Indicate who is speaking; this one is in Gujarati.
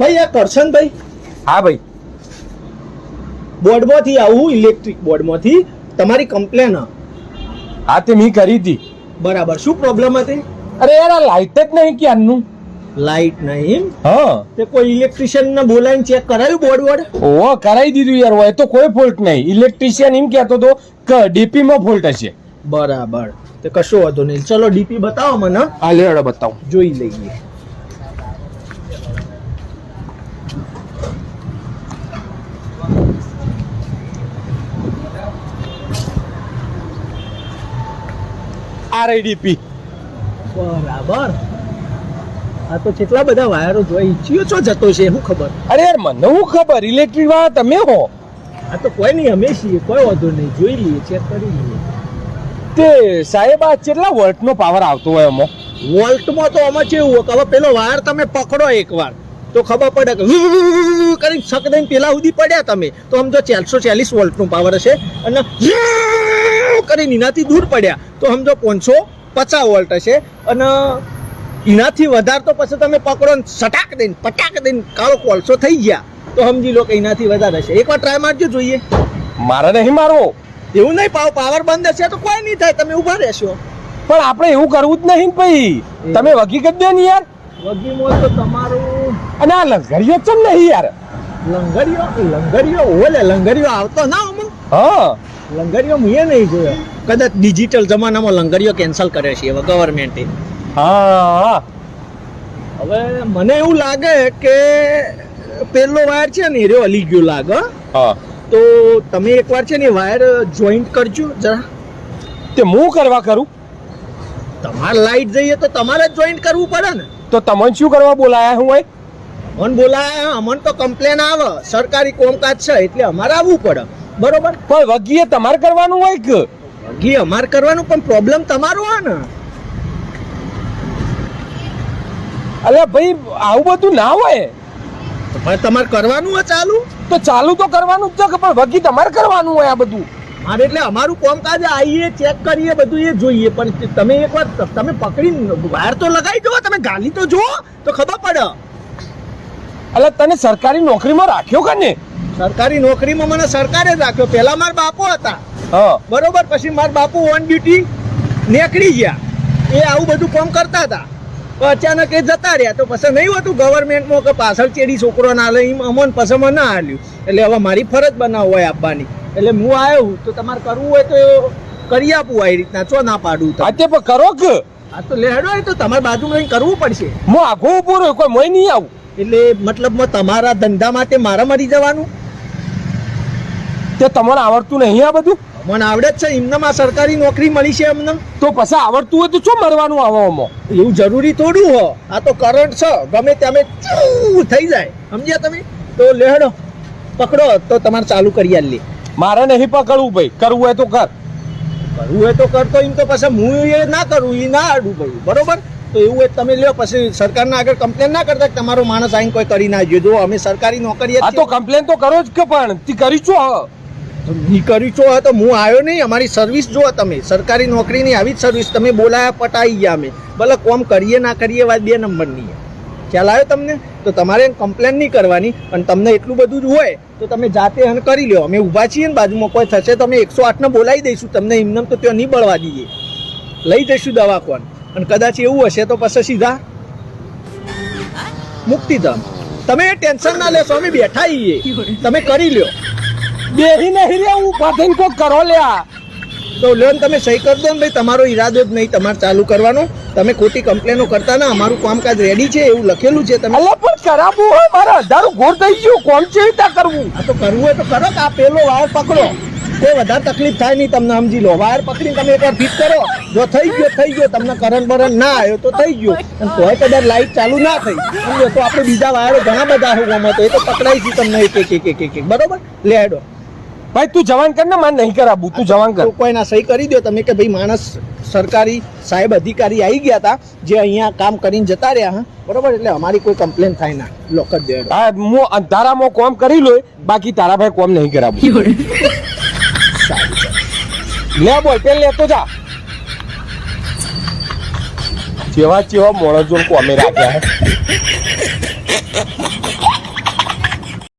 Speaker 1: ભાઈ આ કરશનભાઈ
Speaker 2: હા ભાઈ.
Speaker 1: બોર્ડમાંથી આવું ઇલેક્ટ્રિક બોર્ડમાંથી તમારી કમ્પ્લેન.
Speaker 2: હા તે મેં કરી હતી.
Speaker 1: બરાબર. શું પ્રોબ્લેમ હતી?
Speaker 2: અરે યાર આ લાઇટ જ નહીં ક્યારનું?
Speaker 1: લાઇટ નહીં
Speaker 2: હા.
Speaker 1: તે કોઈ ઇલેક્ટ્રિશિયન ને બોલાવીને ચેક કરાયું બોર્ડ બોર્ડ
Speaker 2: ઓ કરાવી દીધું યાર હોય તો કોઈ ફોલ્ટ નહીં. ઇલેક્ટ્રિશિયન એમ કહેતો તો કે ડીપી માં ફોલ્ટ હશે.
Speaker 1: બરાબર. તે કશો વાંધો નહીં. ચલો ડીપી બતાવો મને.
Speaker 2: હા લેડો બતાવો.
Speaker 1: જોઈ લઈએ.
Speaker 2: આ
Speaker 1: બરાબર. આ તો કેટલા બધા વાયરો જોઈ ઈચ્છ્યો છો? જતો છે શું ખબર?
Speaker 2: અરે યાર મને હું ખબર? ઇલેક્ટ્રિક વાળા તમે હો.
Speaker 1: આ તો કોઈ નહીં અમે છીએ કોઈ વાંધો નહીં. જોઈ લઈએ ચેક કરી લઈએ.
Speaker 2: તે સાહેબ આ કેટલા વોલ્ટ નો પાવર આવતો હોય એમાં
Speaker 1: વોલ્ટમાં તો આમાં કેવું હોય હવે પેલો વાયર તમે પકડો એકવાર તો ખબર પડે કે કરી શક દઈને પેલા સુધી પડ્યા તમે. તો આમ તો ચારસો ચાલીસ વોલ્ટનું પાવર હશે. અને કરીને એનાથી દૂર પડ્યા તો સમજો પાંચસો પચાસ વોલ્ટ હશે અને એનાથી વધારે તો પછી તમે પકડો ને સટાક દઈને પટાક દઈને કાળો કોલસો થઈ ગયા તો સમજી લો કે એનાથી વધારે હશે એકવાર ટ્રાય મારજો જોઈએ
Speaker 2: મારે નહીં મારવો
Speaker 1: એવું નહીં પાવ પાવર બંધ હશે તો કોઈ નહીં થાય તમે ઊભા રહેશો
Speaker 2: પણ આપણે એવું કરવું જ નહીં ભાઈ તમે વગી કરી દો ને યાર
Speaker 1: વગી મો તો તમારું
Speaker 2: અને આ લંગરિયો ચમ નહીં યાર
Speaker 1: લંગરિયો લંગરિયો ઓલે લંગરિયો આવતો ના અમુક
Speaker 2: હા
Speaker 1: લંગરિયો મેં નહીં જોયો. કદાચ ડિજિટલ જમાનામાં લંગરીઓ કેન્સલ કરે છે હવે ગવર્મેન્ટે
Speaker 2: હા.
Speaker 1: હવે મને એવું લાગે કે પેલો વાયર છે ને એ રહ્યો હલી ગયો લાગે હા. તો તમે એકવાર છે ને વાયર જોઈન્ટ કરજો જરા.
Speaker 2: તે હું કરવા કરું?
Speaker 1: તમારે લાઈટ જઈએ તો તમારે જ જોઈન્ટ કરવું પડે ને.
Speaker 2: તો તમને શું કરવા બોલાયા હું હોય
Speaker 1: મન બોલાયા અમન તો કમ્પ્લેન આવે. સરકારી કોમકાજ છે એટલે અમારે આવવું પડે. બરોબર?
Speaker 2: પણ વગીએ તમારે કરવાનું હોય કે?
Speaker 1: વગી અમારે કરવાનું પણ પ્રોબ્લેમ તમારો હોય ને.
Speaker 2: અરે ભાઈ આવું બધું ના હોય.
Speaker 1: પણ તમારે કરવાનું હોય ચાલુ?
Speaker 2: તો ચાલુ તો કરવાનું જ છે પણ વગી તમારે કરવાનું હોય આ બધું?
Speaker 1: મારે એટલે અમારું કામકાજ આવીએ ચેક કરીએ બધું એ જોઈએ. પણ તમે એકવાર તમે પકડી વાયર તો લગાવી દો તમે ગાલી તો જુઓ તો ખબર પડે.
Speaker 2: એટલે તને સરકારી નોકરીમાં રાખ્યો કે ને
Speaker 1: સરકારી નોકરીમાં મને સરકારે જ રાખ્યો. પહેલા માર બાપુ હતા. બરોબર? પછી મારા બાપુ ઓન ડ્યુટી નીકળી ગયા. એ આવું બધું કામ કરતા હતા. અચાનક એ જતા રહ્યા. તો પછી નહીં હોતું ગવર્મેન્ટમાં કે પાછળ ચેડી છોકરો ના લે અમોન પછી મને ના હાલ્યું એટલે હવે મારી ફરજ બનાવ હોય આપવાની. એટલે હું આવ્યો તો તમારે કરવું હોય તો કરી આપું આ રીતના. ચો ના પાડું તો
Speaker 2: આજે પણ કરો કે?
Speaker 1: આ તો લેડો હોય તો તમારે બાજુ રહીને કરવું પડશે.
Speaker 2: હું આઘો રહ્યો કોઈ મોય નહીં આવું.
Speaker 1: એટલે મતલબ તમારા ધંધા માટે મારા મરી જવાનું?
Speaker 2: તે તમને આવડતું નહીં આ બધું?
Speaker 1: મને આવડે જ છે એમનામાં સરકારી નોકરી મળી છે એમને
Speaker 2: તો પછી આવડતું હોય તો શું મરવાનું આમાં?
Speaker 1: એવું જરૂરી થોડું હો. આ તો કરંટ છે ગમે તમે ચૂ થઈ જાય. સમજ્યા તમે? તો લેડો પકડો તો તમારે ચાલુ કરી આલી
Speaker 2: મારે નહીં પકડવું ભાઈ કરવું હોય તો કર.
Speaker 1: કરવું હોય તો કરતો એમ તો પછી હું એ ના કરું એ ના આડું ભાઈ. બરોબર? તો એવું હોય તમે લ્યો પછી સરકારના આગળ કમ્પ્લેન ના કરતા કે તમારો માણસ આઈને કોઈ કરી ના જો અમે સરકારી નોકરી
Speaker 2: આ તો કમ્પ્લેન તો કરો જ કે પણ તી કરીશું છો
Speaker 1: કરી છો તો હું આવ્યો નહીં. અમારી સર્વિસ જુઓ તમે. સરકારી નોકરીની આવી જ સર્વિસ તમે બોલાયા, પટાઈ ગયા અમે. ભલે કોમ કરીએ, ના કરીએ વાત બે નંબરની ખ્યાલ આવ્યો તમને? તો તમારે કમ્પ્લેન નહીં કરવાની અને તમને એટલું બધું જ હોય, તો તમે જાતે હન કરી લો અમે ઊભા છીએ ને બાજુમાં. કોઈ થશે તો અમે એકસો આઠને બોલાવી દઈશું. તમને એમને તો ત્યાં નહીં બળવા દઈએ. લઈ જઈશું દવાખાન. અને કદાચ એવું હશે તો પછી સીધા મુક્તિધામ. તમે ટેન્શન ના લેશો. અમે બેઠા તમે કરી લ્યો.
Speaker 2: બેહી નહીં રે હું થઈને કોક કરો લ્યા
Speaker 1: તો લોન તમે સહી કરી દો ને ભાઈ તમારો ઈરાદો જ નહીં તમારે ચાલુ કરવાનો. તમે ખોટી કમ્પ્લેનો કરતા ના અમારું કામકાજ રેડી છે એવું લખેલું છે તમે.
Speaker 2: અલે પણ કરાવવું હોય મારે હજારો ઘોર થઈ ગયું કોમ છે રીતે કરવું?
Speaker 1: આ તો કરવું હોય તો કરો કે આ પેલો વાયર પકડો. કોઈ વધારે તકલીફ થાય નહીં તમને સમજી લો. વાયર પકડીને તમે એકવાર ફિટ કરો. જો થઈ ગયો થઈ ગયો તમને કરંટ બરંટ ના આવ્યો તો થઈ ગયો. અને તોય કદાચ લાઈટ ચાલુ ના થઈ. સમજો તો આપણે બીજા વાયરો ઘણા બધા હોવામાં તો એ તો પકડાઈશું તમને એક એક એક એક. બરોબર? લે હેડો.
Speaker 2: ભાઈ તું જવાન કર ને મારે નહીં કરાવું તું જવાન કર.
Speaker 1: તો કોઈના સહી કરી દો તમે કે ભાઈ માણસ સરકારી સાહેબ અધિકારી આવી ગયા હતા જે અહીંયા કામ કરીને જતા રહ્યા હા? બરોબર? એટલે અમારી કોઈ કમ્પ્લેન થાય ના. લો કરી દો હેડો.
Speaker 2: હા અંધારામાં કોમ કરી લો બાકી તારા ભાઈ કોમ નહીં કરાવું લે બોલ પેન લેતો જા. જેવા જેવા મોણસ જોન કોમે રાખ્યા હે.